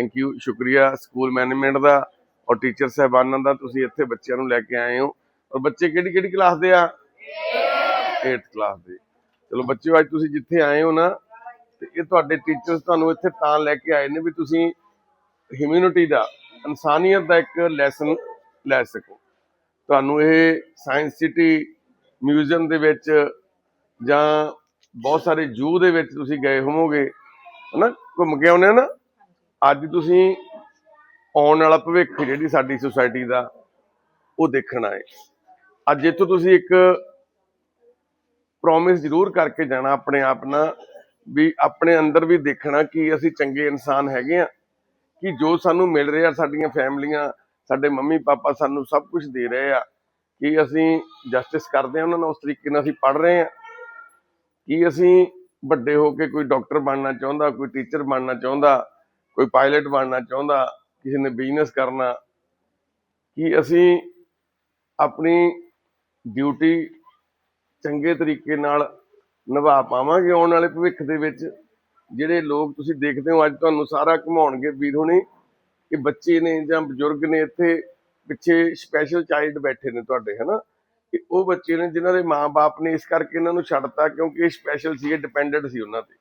Thank you ਸ਼ੁਕਰੀਆ school management ਦਾ ਔਰ ਟੀਚਰ ਸਹਿਬਾਨਾਂ ਦਾ। ਤੁਸੀਂ ਇੱਥੇ ਬੱਚਿਆਂ ਨੂੰ ਲੈ ਕੇ ਆਏ ਹੋ। ਔਰ ਬੱਚੇ ਕਿਹੜੀ ਕਿਹੜੀ ਕਲਾਸ ਦੇ ਆ? 8th ਕਲਾਸ ਦੇ। ਚਲੋ ਬੱਚਿਓ, ਅੱਜ ਤੁਸੀਂ ਜਿੱਥੇ ਆਏ ਹੋ ਨਾ, ਤੇ ਇਹ ਤੁਹਾਡੇ ਟੀਚਰਸ ਤੁਹਾਨੂੰ ਇੱਥੇ ਤਾਂ ਲੈ ਕੇ ਆਏ ਨੇ ਵੀ ਤੁਸੀਂ ਹਿਊਮੈਨਿਟੀ ਦਾ, ਇਨਸਾਨੀਅਤ ਦਾ ਇੱਕ ਲੈਸਨ ਲੈ ਸਕੋ। ਤੁਹਾਨੂੰ ਇਹ ਸਾਇੰਸ ਸਿਟੀ ਮਿਊਜ਼ੀਅਮ ਦੇ ਵਿੱਚ ਜਾਂ ਬਹੁਤ ਸਾਰੇ ਜੂ ਦੇ ਵਿੱਚ ਤੁਸੀਂ ਗਏ ਹੋਵੋਗੇ। ਹਨਾ? ਘੁੰਮ ਕੇ ਆਉਨੇ ਨਾ? ਅੱਜ ਤੁਸੀਂ ਆਉਣ ਵਾਲਾ ਭਵਿੱਖ ਜਿਹੜੀ ਸਾਡੀ ਸੁਸਾਇਟੀ ਦਾ, ਉਹ ਦੇਖਣਾ ਹੈ ਅੱਜ ਇੱਥੋਂ ਤੁਸੀਂ ਇੱਕ ਪ੍ਰੋਮਿਸ ਜ਼ਰੂਰ ਕਰਕੇ ਜਾਣਾ ਆਪਣੇ ਆਪ ਨਾਲ ਵੀ ਆਪਣੇ ਅੰਦਰ ਵੀ ਦੇਖਣਾ ਕਿ ਅਸੀਂ ਚੰਗੇ ਇਨਸਾਨ ਹੈਗੇ ਆ ਕਿ ਜੋ ਸਾਨੂੰ ਮਿਲ ਰਿਹਾ ਸਾਡੀਆਂ ਫੈਮਲੀਆਂ, ਸਾਡੇ ਮੰਮੀ ਪਾਪਾ ਸਾਨੂੰ ਸਭ ਕੁਝ ਦੇ ਰਹੇ ਆ, ਕਿ ਅਸੀਂ ਜਸਟਿਸ ਕਰਦੇ ਆ ਉਹਨਾਂ ਨਾਲ, ਉਸ ਤਰੀਕੇ ਨਾਲ ਅਸੀਂ ਪੜ ਰਹੇ ਆ ਕਿ ਅਸੀਂ ਵੱਡੇ ਹੋ ਕੇ ਕੋਈ ਡਾਕਟਰ ਬਣਨਾ ਚਾਹੁੰਦਾ, ਕੋਈ ਟੀਚਰ ਬਣਨਾ ਚਾਹੁੰਦਾ ਕੋਈ ਪਾਇਲਟ ਬਣਨਾ ਚਾਹੁੰਦਾ, ਕਿਸੇ ਨੇ ਬਿਜ਼ਨਸ ਕਰਨਾ, ਕਿ ਅਸੀਂ ਆਪਣੀ ਡਿਊਟੀ ਚੰਗੇ ਤਰੀਕੇ ਨਾਲ ਨਿਭਾ ਪਾਵਾਂਗੇ ਆਉਣ ਵਾਲੇ ਭਵਿੱਖ ਦੇ ਵਿੱਚ? ਜਿਹੜੇ ਲੋਕ ਤੁਸੀਂ ਦੇਖਦੇ ਹੋ, ਅੱਜ ਤੁਹਾਨੂੰ ਸਾਰਾ ਘੁਮਾਉਣਗੇ, ਵੀਰ ਹੁਣੀ, ਕਿ ਬੱਚੇ ਨੇ ਜਾਂ ਬਜ਼ੁਰਗ ਨੇ ਇੱਥੇ ਪਿੱਛੇ ਸਪੈਸ਼ਲ ਚਾਈਲਡ ਬੈਠੇ ਨੇ ਤੁਹਾਡੇ, ਹਨਾ? ਕਿ ਉਹ ਬੱਚੇ ਨੇ ਜਿਨ੍ਹਾਂ ਦੇ ਮਾਪੇ ਨੇ ਇਸ ਕਰਕੇ ਇਹਨਾਂ ਨੂੰ ਛੱਡਤਾ ਕਿਉਂਕਿ ਇਹ ਸਪੈਸ਼ਲ ਸੀ ਇਹ ਡਿਪੈਂਡੈਂਟ ਸੀ ਉਹਨਾਂ ਤੇ।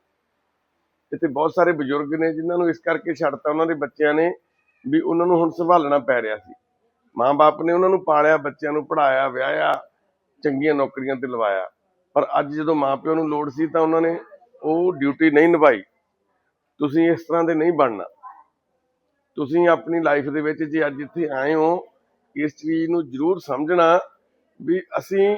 ਇੱਥੇ ਬਹੁਤ ਸਾਰੇ ਬਜ਼ੁਰਗ ਨੇ ਜਿਨ੍ਹਾਂ ਨੂੰ ਇਸ ਕਰਕੇ ਛੱਡਤਾ, ਉਹਨਾਂ ਦੇ ਬੱਚਿਆਂ ਨੇ ਵੀ ਉਹਨਾਂ ਨੂੰ ਹੁਣ ਸੰਭਾਲਣਾ ਪੈ ਰਿਹਾ ਸੀ। ਮਾਂ-ਬਾਪ ਨੇ ਉਹਨਾਂ ਨੂੰ ਪਾਲਿਆ, ਬੱਚਿਆਂ ਨੂੰ ਪੜਾਇਆ ਵਿਆਹਿਆ, ਚੰਗੀਆਂ ਨੌਕਰੀਆਂ ਤੇ ਲਵਾਇਆ। ਪਰ ਅੱਜ ਜਦੋਂ ਮਾਪਿਓ ਨੂੰ ਲੋੜ ਸੀ ਤਾਂ ਉਹਨਾਂ ਨੇ ਉਹ ਡਿਊਟੀ ਨਹੀਂ ਨਿਭਾਈ। ਤੁਸੀਂ ਇਸ ਤਰ੍ਹਾਂ ਦੇ ਨਹੀਂ ਬਣਨਾ। ਤੁਸੀਂ ਆਪਣੀ ਲਾਈਫ ਦੇ ਵਿੱਚ ਜੇ ਅੱਜ ਇੱਥੇ ਆਏ ਹੋ, ਇਸ ਚੀਜ਼ ਨੂੰ ਜ਼ਰੂਰ ਸਮਝਣਾ ਵੀ ਅਸੀਂ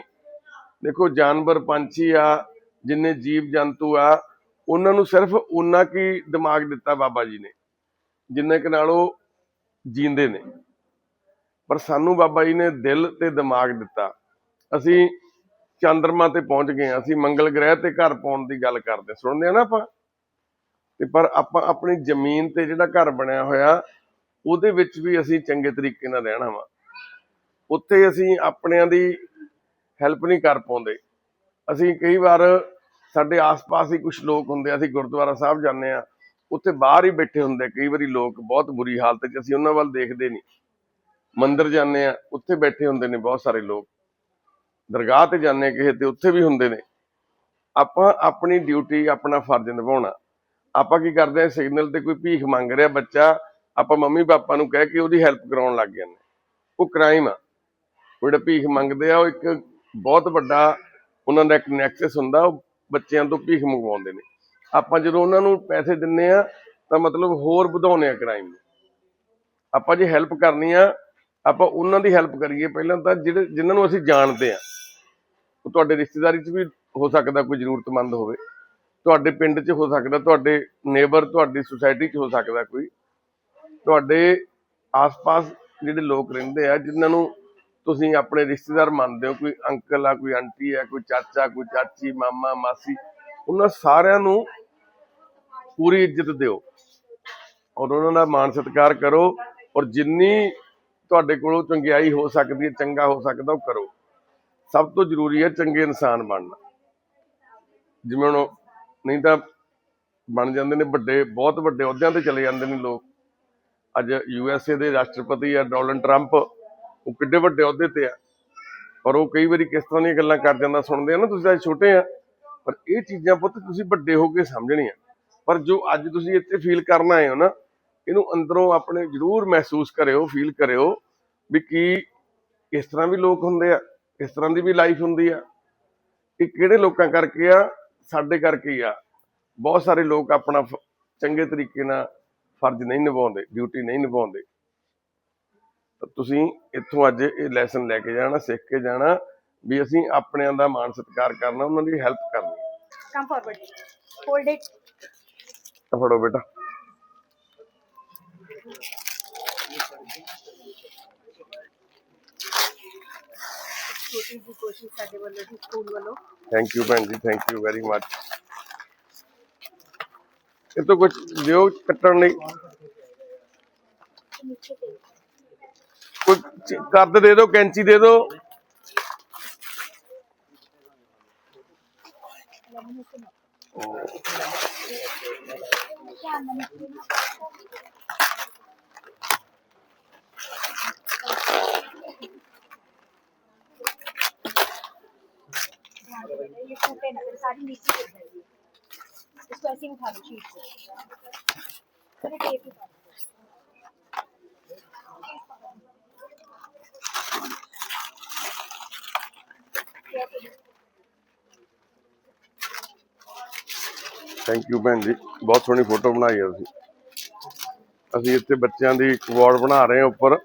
ਦੇਖੋ ਜਾਨਵਰ ਪੰਛੀ ਆ, ਜਿੰਨੇ ਜੀਵ ਜੰਤੂ ਆ ਉਹਨਾਂ ਨੂੰ ਸਿਰਫ ਉਨਾ ਕੀ ਦਿਮਾਗ ਦਿੱਤਾ ਬਾਬਾ ਜੀ ਨੇ, ਜਿੰਨੇ ਕੁ ਨਾਲ ਉਹ ਜੀਂਦੇ ਨੇ। ਪਰ ਸਾਨੂੰ ਬਾਬਾ ਜੀ ਨੇ ਦਿਲ ਤੇ ਦਿਮਾਗ ਦਿੱਤਾ। ਅਸੀਂ ਚੰ드ਰਮਾ ਤੇ ਪਹੁੰਚ ਗਏ ਅਸੀਂ ਮੰਗਲ ਗ੍ਰਹਿ ਤੇ ਘਰ ਪਾਉਣ ਦੀ ਗੱਲ ਕਰਦੇ ਸੁਣਦੇ ਆ ਨਾ ਆਪਾਂ? ਤੇ ਪਰ ਆਪਾਂ ਆਪਣੀ ਜ਼ਮੀਨ ਤੇ ਜਿਹੜਾ ਘਰ ਬਣਿਆ ਹੋਇਆ, ਉਹਦੇ ਵਿੱਚ ਵੀ ਅਸੀਂ ਚੰਗੇ ਤਰੀਕੇ ਨਾਲ ਰਹਿਣਾ ਵਾ। ਉੱਥੇ ਅਸੀਂ ਆਪਣਿਆਂ ਦੀ ਹੈਲਪ ਨਹੀਂ ਕਰ ਪਾਉਂਦੇ। ਅਸੀਂ ਕਈ ਵਾਰ ਸਾਡੇ ਆਸ-ਪਾਸ ਹੀ ਕੁਝ ਲੋਕ ਹੁੰਦੇ ਆ, ਅਸੀਂ ਗੁਰਦੁਆਰਾ ਸਾਹਿਬ ਜਾਂਦੇ ਆ ਉੱਥੇ ਬਾਹਰ ਹੀ ਬੈਠੇ ਹੁੰਦੇ ਕਈ ਵਾਰੀ ਲੋਕ ਬਹੁਤ ਬੁਰੀ ਹਾਲਤ 'ਚ ਅਸੀਂ ਉਹਨਾਂ ਵੱਲ ਦੇਖਦੇ ਨਹੀਂ। ਮੰਦਰ ਜਾਂਦੇ ਆ ਉੱਥੇ ਬੈਠੇ ਹੁੰਦੇ ਨੇ ਬਹੁਤ ਸਾਰੇ ਲੋਕ। ਦਰਗਾਹ ਤੇ ਜਾਂਦੇ ਕਿਸੇ ਤੇ ਉੱਥੇ ਵੀ ਹੁੰਦੇ ਨੇ। ਆਪਾਂ ਆਪਣੀ ਡਿਊਟੀ ਆਪਣਾ ਫਰਜ਼ ਨਿਭਾਉਣਾ। ਆਪਾਂ ਕੀ ਕਰਦੇ ਆ ਸਿਗਨਲ ਤੇ ਕੋਈ ਭੀਖ ਮੰਗ ਰਿਹਾ ਬੱਚਾ ਆਪਾਂ ਮੰਮੀ ਪਾਪਾ ਨੂੰ ਕਹਿ ਕੇ ਉਹਦੀ ਹੈਲਪ ਕਰਾਉਣ ਲੱਗ ਜਾਂਦੇ ਉਹ ਕ੍ਰਾਈਮ ਆ। ਉਹ ਜਿਹੜਾ ਭੀਖ ਮੰਗਦੇ ਆ ਉਹ ਇੱਕ ਬਹੁਤ ਵੱਡਾ ਉਹਨਾਂ ਦਾ ਇੱਕ ਨੈਕਸਸ ਹੁੰਦਾ ਉਹ ਬੱਚਿਆਂ ਤੋਂ ਭੀਖ ਮੰਗਵਾਉਂਦੇ ਨੇ। ਆਪਾਂ ਜਦੋਂ ਉਹਨਾਂ ਨੂੰ ਪੈਸੇ ਦਿੰਨੇ ਆ ਤਾਂ ਮਤਲਬ ਹੋਰ ਵਧਾਉਨੇ ਆ ਕ੍ਰਾਈਮ ਨੂੰ। ਆਪਾਂ ਜੇ ਹੈਲਪ ਕਰਨੀ ਆ, ਆਪਾਂ ਉਹਨਾਂ ਦੀ ਹੈਲਪ ਕਰੀਏ ਪਹਿਲਾਂ ਤਾਂ ਜਿਹੜੇ, ਜਿਨ੍ਹਾਂ ਨੂੰ ਅਸੀਂ ਜਾਣਦੇ ਆ ਉਹ ਤੁਹਾਡੇ ਰਿਸ਼ਤੇਦਾਰੀ 'ਚ ਵੀ ਹੋ ਸਕਦਾ ਕੋਈ ਜ਼ਰੂਰਤਮੰਦ ਹੋਵੇ। ਤੁਹਾਡੇ ਪਿੰਡ 'ਚ ਹੋ ਸਕਦਾ, ਤੁਹਾਡੇ ਨੇਬਰ ਤੁਹਾਡੀ ਸੁਸਾਇਟੀ 'ਚ ਹੋ ਸਕਦਾ ਕੋਈ। ਤੁਹਾਡੇ ਆਸ-ਪਾਸ ਜਿਹੜੇ ਲੋਕ ਰਹਿੰਦੇ ਆ, ਜਿਨ੍ਹਾਂ ਨੂੰ ਤੁਸੀਂ ਆਪਣੇ ਰਿਸ਼ਤੇਦਾਰ ਮੰਨਦੇ ਹੋ, ਕੋਈ ਅੰਕਲ ਆ, ਕੋਈ ਆਂਟੀ ਆ, ਕੋਈ ਚਾਚਾ, ਕੋਈ ਚਾਚੀ, ਮਾਮਾ, ਮਾਸੀ, ਉਹਨਾਂ ਸਾਰਿਆਂ ਨੂੰ ਪੂਰੀ ਇੱਜ਼ਤ ਦਿਓ ਔਰ ਉਹਨਾਂ ਦਾ ਮਾਣ ਸਤਿਕਾਰ ਕਰੋ ਔਰ ਜਿੰਨੀ ਤੁਹਾਡੇ ਕੋਲੋਂ ਚੰਗਿਆਈ ਹੋ ਸਕਦੀ ਹੈ, ਚੰਗਾ ਹੋ ਸਕਦਾ, ਉਹ ਕਰੋ। ਸਭ ਤੋਂ ਜ਼ਰੂਰੀ ਹੈ ਚੰਗੇ ਇਨਸਾਨ ਬਣਨਾ। ਜਿਵੇਂ ਹੁਣ ਨਹੀਂ ਤਾਂ ਬਣ ਜਾਂਦੇ ਨੇ ਵੱਡੇ, ਬਹੁਤ ਵੱਡੇ ਅਹੁਦਿਆਂ ਤੇ ਚਲੇ ਜਾਂਦੇ ਨੇ ਲੋਕ। ਅੱਜ ਯੂ ਐਸ ਏ ਦੇ ਰਾਸ਼ਟਰਪਤੀ ਆ ਡੋਨਲਡ ਟਰੰਪ ਉਹ ਕਿੱਡੇ ਵੱਡੇ ਅਹੁਦੇ ਤੇ ਆ। ਪਰ ਉਹ ਕਈ ਵਾਰੀ ਕਿਸ ਤਰ੍ਹਾਂ ਦੀਆਂ ਗੱਲਾਂ ਕਰ ਜਾਂਦਾ, ਸੁਣਦੇ ਆ ਨਾ ਤੁਸੀਂ ਤਾਂ ਛੋਟੇ ਆ। ਪਰ ਇਹ ਚੀਜ਼ਾਂ ਪੁੱਤ ਤੁਸੀਂ ਵੱਡੇ ਹੋ ਕੇ ਸਮਝਣੀਆਂ। ਪਰ ਜੋ ਅੱਜ ਤੁਸੀਂ ਇੱਥੇ ਫੀਲ ਕਰਨ ਆਏ ਹੋ ਨਾ, ਇਹਨੂੰ ਅੰਦਰੋਂ ਆਪਣੇ ਜ਼ਰੂਰ ਮਹਿਸੂਸ ਕਰਿਓ ਫੀਲ ਕਰਿਓ ਵੀ ਕੀ ਇਸ ਤਰ੍ਹਾਂ ਵੀ ਲੋਕ ਹੁੰਦੇ ਆ, ਇਸ ਤਰ੍ਹਾਂ ਦੀ ਵੀ ਲਾਈਫ ਹੁੰਦੀ ਆ। ਇਹ ਕਿਹੜੇ ਲੋਕਾਂ ਕਰਕੇ ਆ? ਸਾਡੇ ਕਰਕੇ ਹੀ ਆ। ਬਹੁਤ ਸਾਰੇ ਲੋਕ ਆਪਣਾ ਚੰਗੇ ਤਰੀਕੇ ਨਾਲ ਫਰਜ਼ ਨਹੀਂ ਨਿਭਾਉਂਦੇ ਡਿਊਟੀ ਨਹੀਂ ਨਿਭਾਉਂਦੇ। ਤੁਸੀਂ ਇੱਥੋਂ ਅੱਜ ਇਹ ਲੈਸਨ ਲੈ ਕੇ ਜਾਣਾ ਸਿੱਖ ਕੇ ਜਾਣਾ ਵੀ ਅਸੀਂ ਆਪਣਿਆਂ ਦਾ ਮਾਣ ਸਤਿਕਾਰ ਕਰਨਾ ਉਹਨਾਂ ਦੀ ਹੈਲਪ ਕਰਨੀ। Forward. Hold it. ਤਾਂ ਫੜੋ ਬੇਟਾ। ਛੋਟੀ ਜੀ ਕੋਸ਼ਿਸ਼ ਸਾਡੇ ਵੱਲੋਂ ਜੀ ਸਕੂਲ ਵੱਲੋਂ। ਥੈਂਕ ਯੂ ਭੈਣ ਜੀ ਥੈਂਕ ਯੂ ਵੈਰੀ ਮਚ ਇਹ ਤੋਂ ਕੁਝ ਦਿਓ ਕੱਟਣ ਲਈ। ਕੋਈ ਕਰਦ ਦੇ ਦਿਓ ਕੈਂਚੀ ਦੇ ਦਿਓ सारी नीचे इसको ऐसे उठा दो चीज को ਥੈਂਕ ਯੂ ਭੈਣ ਜੀ। ਬਹੁਤ ਸੋਹਣੀ ਫੋਟੋ ਬਣਾਈ ਹੈ ਤੁਸੀਂ। ਅਸੀਂ ਇੱਥੇ ਬੱਚਿਆਂ ਦੀ ਵਾਲ ਬਣਾ ਰਹੇ ਹਾਂ ਉੱਪਰ।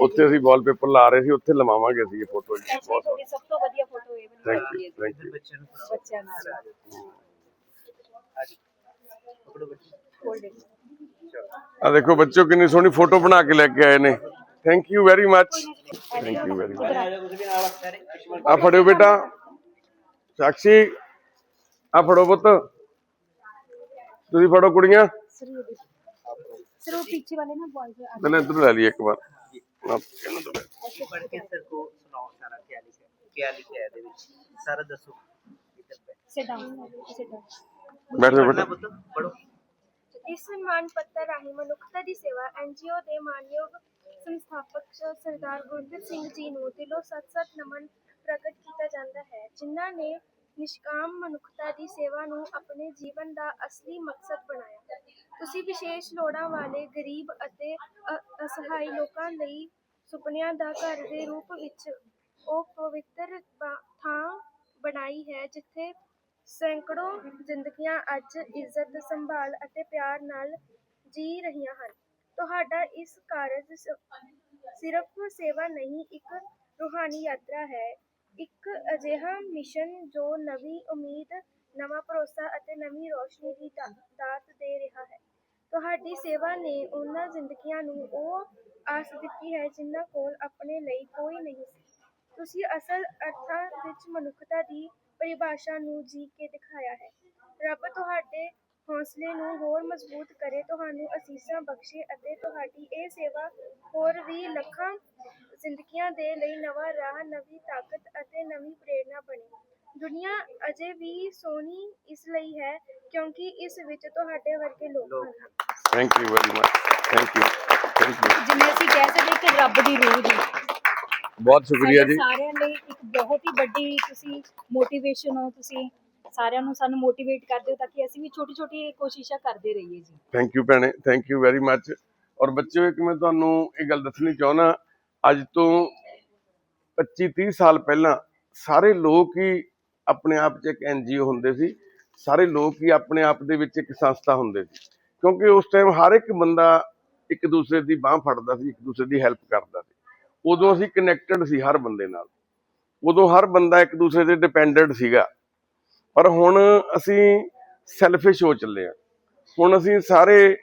ਉੱਥੇ ਅਸੀਂ ਵਾਲਪੇਪਰ ਲਾ ਰਹੇ ਸੀ ਉੱਥੇ ਲਵਾਵਾਂਗੇ ਅਸੀਂ ਇਹ ਫੋਟੋ ਜੀ। ਬਹੁਤ ਸੋਹਣੀ ਸਭ ਤੋਂ ਵਧੀਆ ਫੋਟੋ ਇਹ ਥੈਂਕ ਯੂ ਥੈਂਕ ਯੂ ਬੱਚਿਆਂ ਨਾਲ। ਆ ਦੇਖੋ ਬੱਚੋ ਕਿੰਨੀ ਸੋਹਣੀ ਫੋਟੋ ਬਣਾ ਕੇ ਲੈ ਕੇ ਆਏ ਨੇ। Thank you very much thank you very much ਆ ਫੜਿਓ ਬੇਟਾ। ਸਾਖੀ ਆ ਫੜੋ ਪੁੱਤ। ਤੁਸੀਂ ਫੜੋ ਕੁੜੀਆਂ। ਸਰ ਉਹ ਪਿੱਛੇ ਵਾਲੇ ਨਾ ਬॉयਜ਼ ਨਾ ਇਧਰ ਲੈ ਲਈ ਇੱਕ ਵਾਰ। ਆਪ ਬੇਟਾ ਇਸ ਸਨਮਾਨ ਪੱਤਰ ਰਾਹੀਂ ਮਨੁੱਖਤਾ ਦੀ ਸੇਵਾ ਐਨਜੀਓ ਦੇ ਮਾਨਯੋਗ ਸੰਸਥਾਪਕ ਸਰਦਾਰ ਗੁਰਦੀਪ ਸਿੰਘ ਜੀ ਨੂੰ ਦਿਲੋਂ ਸਤ-ਸਤ ਨਮਨ ਪ੍ਰਗਟ ਕੀਤਾ ਜਾਂਦਾ ਹੈ, ਜਿਨ੍ਹਾਂ ਨੇ ਨਿਸ਼ਕਾਮ ਮਨੁੱਖਤਾ ਦੀ ਸੇਵਾ ਨੂੰ ਆਪਣੇ ਜੀਵਨ ਦਾ ਅਸਲੀ ਮਕਸਦ ਬਣਾਇਆ। ਤੁਸੀਂ ਵਿਸ਼ੇਸ਼ ਲੋੜਾਂ ਵਾਲੇ ਗਰੀਬ ਅਤੇ ਅ- ਅਸਹਾਈ ਲੋਕਾਂ ਲਈ ਸੁਪਨਿਆਂ ਦਾ ਘਰ ਦੇ ਰੂਪ ਵਿੱਚ ਉਹ ਪਵਿੱਤਰ ਬਾ- ਥਾਂ ਬਣਾਈ ਹੈ, ਜਿੱਥੇ ਸੈਂਕੜੋ ਜ਼ਿੰਦਗੀਆਂ ਅੱਜ ਇੱਜ਼ਤ, ਸੰਭਾਲ ਅਤੇ ਪਿਆਰ ਨਾਲ ਜੀ ਰਹੀਆਂ ਹਨ। ਤੁਹਾਡਾ ਇਸ ਕਾਰਜ ਸਿਰਫ ਸੇਵਾ ਨਹੀਂ, ਇੱਕ ਰੂਹਾਨੀ ਯਾਤਰਾ ਹੈ। ਇੱਕ ਅਜਿਹਾ ਮਿਸ਼ਨ ਜੋ ਨਵੀਂ ਉਮੀਦ, ਨਵਾਂ ਭਰੋਸਾ ਅਤੇ ਨਵੀਂ ਰੋਸ਼ਨੀ ਦੀ ਦਾਤ ਦੇ ਰਿਹਾ ਹੈ। ਤੁਹਾਡੀ ਸੇਵਾ ਨੇ ਉਹਨਾਂ ਜ਼ਿੰਦਗੀਆਂ ਨੂੰ ਉਹ ਆਸ ਦਿੱਤੀ ਹੈ ਜਿਨ੍ਹਾਂ ਕੋਲ ਆਪਣੇ ਲਈ ਕੋਈ ਨਹੀਂ ਸੀ। ਤੁਸੀਂ ਅਸਲ ਅਰਥਾਂ ਵਿੱਚ ਮਨੁੱਖਤਾ ਦੀ ਪਰਿਭਾਸ਼ਾ ਨੂੰ ਜੀ ਕੇ ਦਿਖਾਇਆ ਹੈ। ਰੱਬ ਤੁਹਾਡੇ ਹੌਸਲੇ ਨੂੰ ਹੋਰ ਮਜ਼ਬੂਤ ਕਰੇ ਤੁਹਾਨੂੰ ਅਸੀਸਾਂ ਬਖਸ਼ੇ ਅਤੇ ਤੁਹਾਡੀ ਇਹ ਸੇਵਾ ਹੋਰ ਵੀ ਲੱਖਾਂ ਜ਼ਿੰਦਗੀਆਂ ਦੇ ਲਈ ਨਵਾਂ ਰਾਹ ਨਵੀਂ ਤਾਕਤ ਅਤੇ ਨਵੀਂ ਪ੍ਰੇਰਣਾ ਬਣੇ। ਦੁਨੀਆ ਅਜੇ ਵੀ ਸੋਹਣੀ ਇਸ ਲਈ ਹੈ ਕਿਉਂਕਿ ਇਸ ਵਿੱਚ ਤੁਹਾਡੇ ਵਰਗੇ ਲੋਕ ਹਨ। Thank you very much thank you thank you ਜਿਵੇਂ ਅਸੀਂ ਕਹਿ ਸਕਦੇ ਕਿ ਰੱਬ ਦੀ ਰੂਹ ਜੀ। ਬਹੁਤ ਸ਼ੁਕਰੀਆ ਜੀ। ਸਾਰਿਆਂ ਲਈ ਇੱਕ ਬਹੁਤ ਹੀ ਵੱਡੀ ਤੁਸੀਂ ਮੋਟੀਵੇਸ਼ਨ ਹੋ ਤੁਸੀਂ ਸਾਰਿਆਂ ਨੂੰ ਸਾਨੂੰ ਮੋਟੀਵੇਟ ਕਰਦੇ ਹੋ ਤਾਂ ਕਿ ਅਸੀਂ ਵੀ ਛੋਟੀ ਛੋਟੀ ਕੋਸ਼ਿਸ਼ਾਂ ਕਰਦੇ ਰਹੀਏ ਜੀ। ਥੈਂਕ ਯੂ ਭੈਣੇ ਥੈਂਕ ਯੂ ਵੈਰੀ ਮੱਚ ਔਰ ਬੱਚਿਓ ਇੱਕ ਮੈਂ ਤੁਹਾਨੂੰ ਇਹ ਗੱਲ ਦੱਸਣੀ ਚਾਹੁੰਦਾ, ਅੱਜ ਤੋਂ 25 30 ਸਾਲ ਪਹਿਲਾਂ ਸਾਰੇ ਲੋਕ ਹੀ ਆਪਣੇ ਆਪ 'ਚ ਇੱਕ ਐਨਜੀਓ ਹੁੰਦੇ ਸੀ। ਸਾਰੇ ਲੋਕ ਹੀ ਆਪਣੇ ਆਪ ਦੇ ਵਿੱਚ ਇੱਕ ਸੰਸਥਾ ਹੁੰਦੇ ਸੀ। ਕਿਉਂਕਿ ਉਸ ਟਾਈਮ ਹਰ ਇੱਕ ਬੰਦਾ ਇੱਕ ਦੂਸਰੇ ਦੀ ਬਾਹ ਫੜਦਾ ਸੀ, ਇੱਕ ਦੂਸਰੇ ਦੀ ਹੈਲਪ ਕਰਦਾ ਸੀ। ਉਦੋਂ ਅਸੀਂ ਕਨੈਕਟਡ ਸੀ ਹਰ ਬੰਦੇ ਨਾਲ। ਉਦੋਂ ਹਰ ਬੰਦਾ ਇੱਕ ਦੂਸਰੇ ਤੇ ਡਿਪੈਂਡੈਂਟ ਸੀਗਾ। ਪਰ ਹੁਣ ਅਸੀਂ ਸੈਲਫਿਸ਼ ਹੋ ਚੱਲੇ ਆ ਹੁਣ ਅਸੀਂ ਸਾਰੇ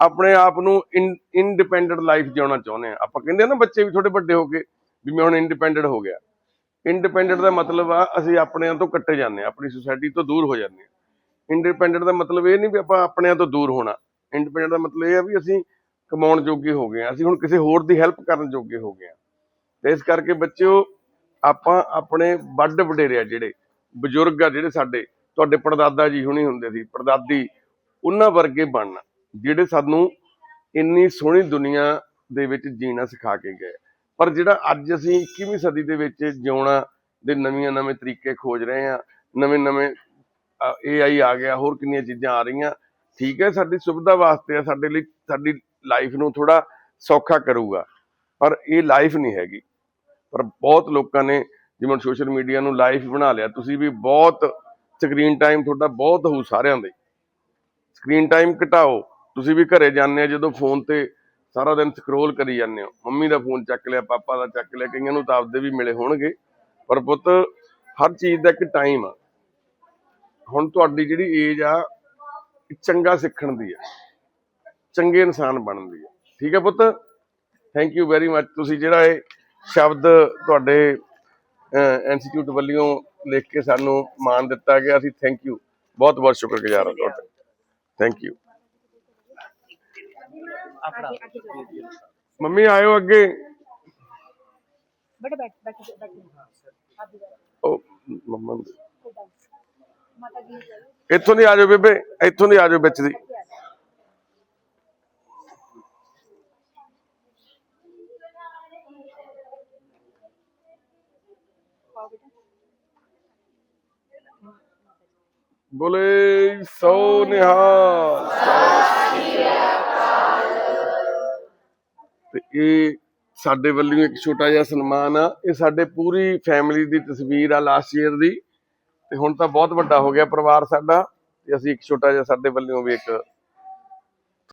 ਆਪਣੇ ਆਪ ਨੂੰ ਇੰਡੀਪੈਂਡੈਂਟ ਲਾਈਫ ਜਿਉਣਾ ਚਾਹੁੰਦੇ ਆ ਆਪਾਂ ਕਹਿੰਦੇ ਆ ਨਾ ਬੱਚੇ ਵੀ ਥੋੜੇ ਵੱਡੇ ਹੋ ਕੇ ਵੀ ਮੈਂ ਹੁਣ ਇੰਡੀਪੈਂਡੈਂਟ ਹੋ ਗਿਆ। ਇੰਡੀਪੈਂਡੈਂਟ ਦਾ ਮਤਲਬ ਆ ਅਸੀਂ ਆਪਣਿਆਂ ਤੋਂ ਕੱਟੇ ਜਾਂਦੇ ਆ ਆਪਣੀ ਸੁਸਾਇਟੀ ਤੋਂ ਦੂਰ ਹੋ ਜਾਂਦੇ ਆ ਇੰਡੀਪੈਂਡੈਂਟ ਦਾ ਮਤਲਬ ਇਹ ਨਹੀਂ ਵੀ ਆਪਾਂ ਆਪਣਿਆਂ ਤੋਂ ਦੂਰ ਹੋਣਾ। ਇੰਡੀਪੈਂਡੈਂਟ ਦਾ ਮਤਲਬ ਇਹ ਆ ਵੀ ਅਸੀਂ ਕਮਾਉਣ ਜੋਗੇ ਹੋ ਗਏ ਆ ਅਸੀਂ ਹੁਣ ਕਿਸੇ ਹੋਰ ਦੀ ਹੈਲਪ ਕਰਨ ਜੋਗੇ ਹੋ ਗਏ ਆ ਤੇ ਇਸ ਕਰਕੇ ਬੱਚਿਓ, ਆਪਾਂ ਆਪਣੇ ਵੱਡ ਵਡੇਰੇ ਆ ਜਿਹੜੇ ਬਜ਼ੁਰਗ ਆ ਜਿਹੜੇ ਸਾਡੇ, ਤੁਹਾਡੇ ਪੜਦਾਦਾ ਜੀ ਹੁਣੀ ਹੁੰਦੇ ਸੀ, ਪੜਦਾਦੀ, ਉਹਨਾਂ ਵਰਗੇ ਬਣਨਾ, ਜਿਹੜੇ ਸਾਨੂੰ ਇੰਨੀ ਸੋਹਣੀ ਦੁਨੀਆ ਦੇ ਵਿੱਚ ਜੀਣਾ ਸਿਖਾ ਕੇ ਗਏ। ਪਰ ਜਿਹੜਾ ਅੱਜ ਅਸੀਂ 21ਵੀਂ ਸਦੀ ਦੇ ਵਿੱਚ ਜਿਉਣਾ ਦੇ ਨਵੀਆਂ ਨਵੇਂ ਤਰੀਕੇ ਖੋਜ ਰਹੇ ਆ ਨਵੇਂ ਨਵੇਂ ਏਆਈ ਆ ਗਿਆ, ਹੋਰ ਕਿੰਨੀਆਂ ਚੀਜ਼ਾਂ ਆ ਰਹੀਆਂ, ਠੀਕ ਹੈ, ਸਾਡੀ ਸੁਵਿਧਾ ਵਾਸਤੇ ਆ, ਸਾਡੇ ਲਈ, ਸਾਡੀ ਲਾਈਫ ਨੂੰ ਥੋੜਾ ਸੌਖਾ ਕਰੂਗਾ, ਪਰ ਇਹ ਲਾਈਫ ਨਹੀਂ ਹੈਗੀ। ਪਰ ਬਹੁਤ ਲੋਕਾਂ ਨੇ ਜਿਵੇਂ ਸੋਸ਼ਲ ਮੀਡੀਆ ਨੂੰ ਲਾਈਫ ਬਣਾ ਲਿਆ, ਤੁਸੀਂ ਵੀ ਬਹੁਤ ਸਕਰੀਨ ਟਾਈਮ ਤੁਹਾਡਾ ਬਹੁਤ ਹੋਊ ਸਾਰਿਆਂ ਦੇ। ਸਕਰੀਨ ਟਾਈਮ ਘਟਾਓ, ਤੁਸੀਂ ਵੀ ਘਰੇ ਜਾਂਦੇ ਆ, ਜਦੋਂ ਫੋਨ ਤੇ ਸਾਰਾ ਦਿਨ ਸਕਰੋਲ ਕਰੀ ਜਾਂਦੇ ਹੋ। ਮੰਮੀ ਦਾ ਫੋਨ ਚੱਕ ਲਿਆ, ਪਾਪਾ ਦਾ ਚੱਕ ਲਿਆ, ਕਈਆਂ ਨੂੰ ਤਾਂ ਆਪਦੇ ਵੀ ਮਿਲੇ ਹੋਣਗੇ। ਪਰ ਪੁੱਤ, ਹਰ ਚੀਜ਼ ਦਾ ਇੱਕ ਟਾਈਮ ਆ। ਹੁਣ ਤੁਹਾਡੀ ਜਿਹੜੀ ਏਜ ਆ ਚੰਗਾ ਸਿੱਖਣ ਦੀ ਆ। ਚੰਗੇ ਇਨਸਾਨ ਬਣਨ ਦੀ ਆ। ਠੀਕ ਹੈ ਪੁੱਤ? ਥੈਂਕ ਯੂ ਵੈਰੀ ਮੱਚ ਤੁਸੀਂ ਜਿਹੜਾ ਇਹ ਸ਼ਬਦ ਤੁਹਾਡੇ ਇੰਸਟੀਚਿਊਟ ਵੱਲੋਂ ਲਿਖ ਕੇ ਸਾਨੂੰ ਮਾਣ ਦਿੱਤਾ ਗਿਆ। ਅਸੀਂ ਥੈਂਕ ਯੂ ਬਹੁਤ ਬਹੁਤ ਸ਼ੁਕਰਗੁਜ਼ਾਰ ਹਾਂ ਤੁਹਾਡਾ। ਥੈਂਕ ਯੂ ਮੰਮੀ ਆਇਓ ਅੱਗੇ। ਬੈਠ ਬੈਠ ਬੈਠ ਉਹ ਮੰਮਾ। ਇੱਥੋਂ ਦੀ ਆ ਜਾਓ ਬੇਬੇ ਇੱਥੋਂ ਦੀ ਆ ਜਾਓ ਵਿੱਚ ਦੀ। ਬੋਲੇ, ਸੋ ਨਿਹਾਲ। ਤੇ ਇਹ ਸਾਡੇ ਵੱਲੋਂ ਇੱਕ ਛੋਟਾ ਜਿਹਾ ਸਨਮਾਨ ਆ। ਇਹ ਸਾਡੇ ਪੂਰੀ ਫੈਮਿਲੀ ਦੀ ਤਸਵੀਰ ਆ ਲਾਸਟ ਈਅਰ ਦੀ। ਤੇ ਹੁਣ ਤਾਂ ਬਹੁਤ ਵੱਡਾ ਹੋ ਗਿਆ ਪਰਿਵਾਰ ਸਾਡਾ। ਤੇ ਅਸੀਂ ਇੱਕ ਛੋਟਾ ਜਿਹਾ ਸਾਡੇ ਵੱਲੋਂ ਵੀ ਇੱਕ